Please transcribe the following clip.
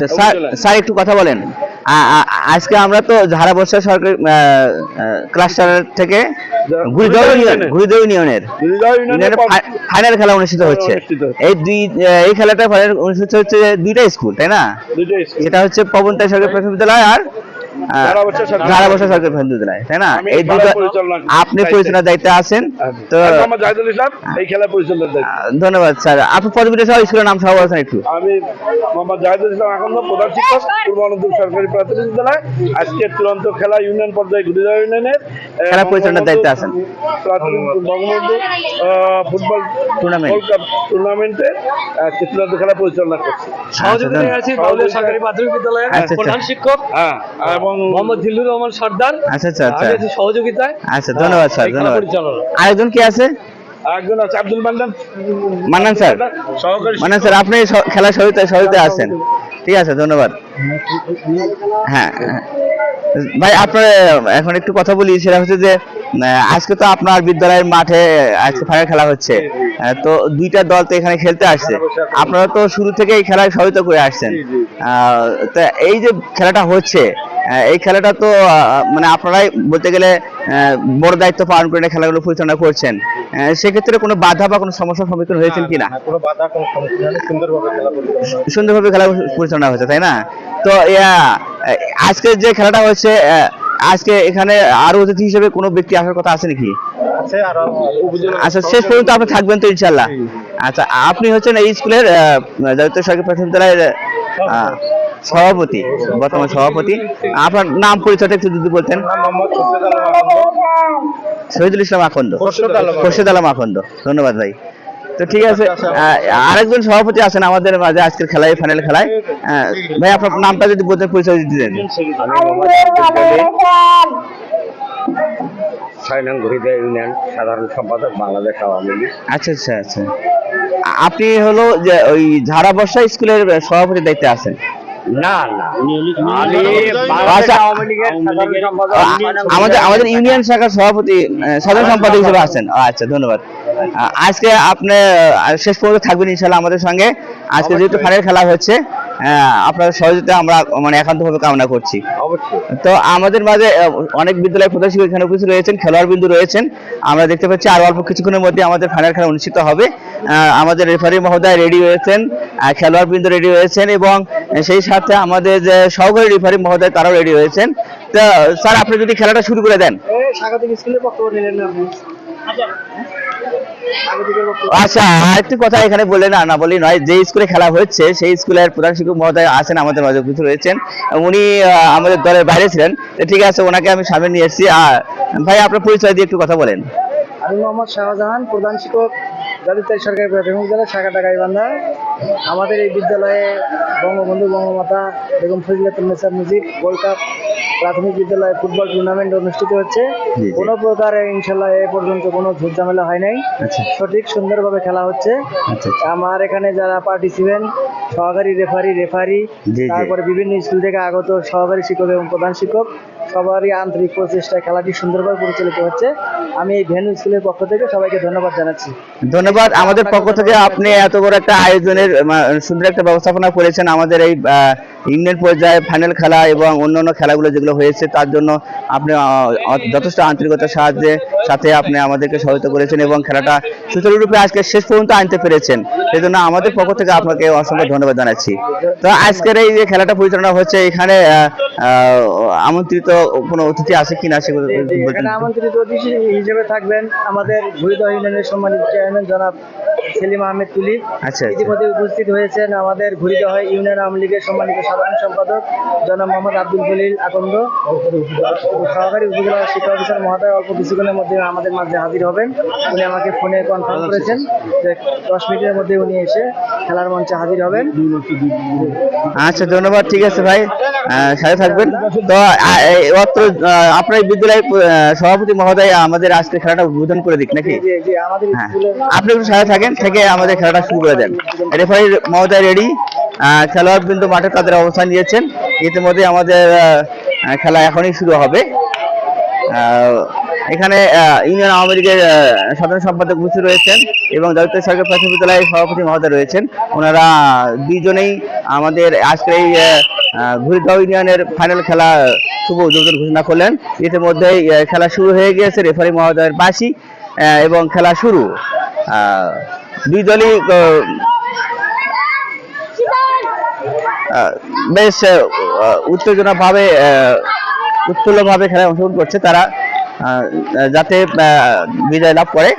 তো sir sir একটু কথা বলেন। আজকে আমরা তো ঝাড়া বর্ষা সরকারি ক্লাস্টার থেকে ইউনিয়নের। ইউনিয়নের। ফাইনাল খেলা অনুষ্ঠিত হচ্ছে। এই দুই এই খেলাটা ফাইনাল অনুষ্ঠিত হচ্ছে দুইটা স্কুল তাই না? সেটা হচ্ছে পবনতাই সরকারি প্রাথমিক বিদ্যালয় আর ঝাড়া বর্ষা সরকারি- প্রাথমিক বিদ্যালয় তাই না? এই দুটো আপনি পরিচালনার দায়িত্বে আছেন তো জাহিদুল ইসলাম এই খেলা পরিচালনার দায়িত্ব। ধন্যবাদ স্যার। আপনি পদবিটা সহ স্কুলের নাম সহ বলছেন একটু। আমি মোহাম্মদ জাহিদুল ইসলাম এখন প্রধান শিক্ষক পূর্ব অনন্তপুর সরকারি প্রাথমিক বিদ্যালয়। আজকে চূড়ান্ত খেলা ইউনিয়ন পর্যায়ে গুড়িদা ইউনিয়নের খেলা পরিচালনার দায়িত্বে আছেন। প্রাথমিক বঙ্গবন্ধু ফুটবল টুর্নামেন্ট। টুর্নামেন্টে আজকে চূড়ান্ত খেলা পরিচালনা করছি। সহযোগিতায় আছি বাউলিয়া সরকারি প্রাথমিক বিদ্যালয়ের আচ্ছা, আচ্ছা। প্রধান শিক্ষক। হ্যাঁ এবং মোহাম্মদ জিল্লুর রহমান সর্দার। আচ্ছা আচ্ছা আচ্ছা। সহযোগিতায়। আচ্ছা ধন্যবাদ স্যার ধন্যবাদ। আরেকজন কি আছে? একজন আছে আব্দুল মান্নান। মান্নান স্যার। সহকারী মান্নান স্যার আপনি স- সহিতে সহিতে আছেন। ঠিক আছে ধন্যবাদ। হ্যাঁ হ্যাঁ। ভাই আপনার এখন একটু কথা বলি সেটা হচ্ছে যে আজকে তো আপনার বিদ্যালয়ের মাঠে আজকে ফাইনাল খেলা হচ্ছে। তো দুইটা দল তো এখানে খেলতে আসছে। আপনারা তো শুরু থেকে এই খেলায় সহায়তা করে আসছেন। আহ, তা এই যে খেলাটা হচ্ছে এই খেলাটা তো মানে আপনারাই বলতে গেলে বড় দায়িত্ব পালন করে খেলাগুলো পরিচালনা করছেন। সেক্ষেত্রে কোনো বাধা বা কোনো সমস্যার সম্মুখীন হয়েছেন কিনা? কোনো বাধা কোনো সমস্যা সুন্দরভাবে খেলা পরিচালনা সুন্দরভাবে খেলা পরিচালনা হচ্ছে তাই না? তো ইয়া, আজকে যে খেলাটা হচ্ছে আহ, আজকে এখানে আরও অতিথি হিসেবে কোনো ব্যক্তি আসার কথা আছে নাকি? আচ্ছা শেষ পর্যন্ত আপনি থাকবেন তো ইনশাল্লাহ আচ্ছা আপনি হচ্ছেন এই স্কুলের দায়িত্ব সরকারি প্রাথমিক বিদ্যালয়ের আহ, সভাপতি বর্তমান সভাপতি। আপনার নাম পরিচয়টা একটু যদি বলতেন। শহীদুল ইসলাম আখন্দ খোরশেদ আলম আখন্দ। ধন্যবাদ ভাই। তো ঠিক আছে আরেকজন সভাপতি আছেন আমাদের মাঝে আজকের খেলায় ফাইনাল খেলায়। ভাই আপনার নামটা যদি বলতে পরিচয় আমি মোহাম্মদ ছয় নং ঘুরিদা ইউনিয়ন সাধারণ সম্পাদক বাংলাদেশ আওয়ামী লীগ। আচ্ছা আচ্ছা আচ্ছা। আপনি হলো যে ওই ঝাড়া বর্ষা স্কুলের সভাপতির দায়িত্বে আছেন। না আচ্ছা। আমাদের আমাদের ইউনিয়ন শাখার সভাপতি সাধারণ সম্পাদক হিসেবে আছেন। আচ্ছা ধন্যবাদ। আজকে আপনি শেষ পর্যন্ত থাকবেন ইনশাল্লাহ আমাদের সঙ্গে। আজকে যেহেতু ফাইনাল খেলা হচ্ছে আপনার সহযোগিতা আমরা মানে একান্তভাবে কামনা করছি। তো আমাদের মাঝে অনেক বিদ্যালয় প্রধান শিক্ষক এখানে উপস্থিত রয়েছেন খেলোয়াড় বিন্দু রয়েছেন। আমরা দেখতে পাচ্ছি আর অল্প কিছুক্ষণের মধ্যে আমাদের ফাইনাল খেলা অনুষ্ঠিত হবে। আমাদের রেফারি মহোদয় রেডি হয়েছেন আহ, খেলোয়াড় বিন্দু রেডি হয়েছেন এবং সেই সাথে আমাদের যে সহকারী রেফারি মহোদয় তারাও রেডি হয়েছেন। তো স্যার আপনি যদি খেলাটা শুরু করে দেন। আচ্ছা আরেকটি কথা এখানে বলে না না বলি নয় যে স্কুলে খেলা হচ্ছে সেই স্কুলের প্রধান শিক্ষক মহোদয় আছেন আমাদের মাঝে উপস্থিত রয়েছেন। উনি আমাদের দলের বাইরে ছিলেন। ঠিক আছে ওনাকে আমি সামনে নিয়ে এসেছি। আর ভাই আপনার পরিচয় দিয়ে একটু কথা বলেন। আমি মোহাম্মদ শাহজাহান প্রধান শিক্ষক দলিতাই সরকারি প্রাথমিক বিদ্যালয় শাখাটা গাইবান্ধা আমাদের এই বিদ্যালয়ে Bangabandhu Bangamata Begum Fazilatunnesa music gold cup প্রাথমিক বিদ্যালয়ে ফুটবল টুর্নামেন্ট অনুষ্ঠিত হচ্ছে। কোনো প্রকার ইনশাল্লাহ এ পর্যন্ত কোনো ঝুট ঝামেলা হয় নাই। আচ্ছা। সঠিক সুন্দরভাবে খেলা হচ্ছে। আচ্ছা আমার এখানে যারা পার্টিসিপেন্ট সহকারী রেফারি রেফারি। তারপরে বিভিন্ন স্কুল থেকে আগত সহকারী শিক্ষক এবং প্রধান শিক্ষক সবারই আন্তরিক প্রচেষ্টায় খেলাটি সুন্দরভাবে পরিচালিত হচ্ছে। আমি এই ভেনু স্কুলের পক্ষ থেকে সবাইকে ধন্যবাদ জানাচ্ছি। ধন্যবাদ। আমাদের পক্ষ থেকে আপনি এত বড় একটা আয়োজনের সুন্দর একটা ব্যবস্থাপনা করেছেন আমাদের এই ইউনিয়ন পর্যায়ে ফাইনাল খেলা এবং অন্যান্য খেলাগুলো যেগুলো হয়েছে তার জন্য আপনি যথেষ্ট আন্তরিকতার সাহায্যে সাথে আপনি আমাদেরকে সহায়তা করেছেন এবং খেলাটা সুচারুরূপে আজকে শেষ পর্যন্ত আনতে পেরেছেন। সেই জন্য আমাদের পক্ষ থেকে আপনাকে অসংখ্য ধন্যবাদ জানাচ্ছি। তো আজকের এই যে খেলাটা পরিচালনা হচ্ছে এখানে আমন্ত্রিত কোনো অতিথি আছে কিনা সেগুলো এখানে আমন্ত্রিত অতিথি হিসেবে থাকবেন আমাদের ভুইদহ ইউনিয়নের সম্মানিত চেয়ারম্যান জনাব সেলিম আহমেদ তুলি। আচ্ছা আচ্ছা। ইতিমধ্যে উপস্থিত হয়েছেন আমাদের ঘুরিদহ ইউনিয়ন আওয়ামী লীগের সম্মানিত সাধারণ সম্পাদক জনাব মোহাম্মদ আব্দুল জলিল আকন্দ। সহকারী উপজেলা শিক্ষা অফিসার মহোদয় অল্প কিছুক্ষণের মধ্যে আমাদের মাঝে হাজির হবেন। উনি আমাকে ফোনে কনফার্ম করেছেন যে দশ মিনিটের মধ্যে উনি এসে খেলার মঞ্চে হাজির হবেন। আচ্ছা ধন্যবাদ ঠিক আছে ভাই। সাথে থাকবেন। তো অত্র আপনার বিদ্যালয়ের সভাপতি মহোদয় আমাদের আজকে খেলাটা উদ্বোধন করে দিক নাকি? হ্যাঁ। আপনি একটু সাথে থাকেন থেকে আমাদের খেলাটা শুরু করে দেন। রেফারি মহোদয় রেডি। খেলোয়াড় বিন্দু মাঠে তাদের অবস্থান নিয়েছেন। ইতিমধ্যে আমাদের খেলা এখনই শুরু হবে। এখানে ইউনিয়ন আওয়ামী লীগের সাধারণ সম্পাদক উপস্থিত রয়েছেন এবং দলিত সরকার প্রাথমিক বিদ্যালয়ের সভাপতি মহোদয় রয়েছেন। ওনারা দুইজনেই আমাদের আজকের এই ঘুরিগাঁও ইউনিয়নের ফাইনাল খেলা শুভ উদ্বোধন ঘোষণা করলেন। ইতিমধ্যেই খেলা শুরু হয়ে গিয়েছে রেফারি মহোদয়ের বাসি এবং খেলা শুরু। দুই দলই বেশ উত্তেজনা ভাবে উৎফুল্ল খেলায় অংশগ্রহণ করছে। তারা যাতে বিজয় লাভ করে।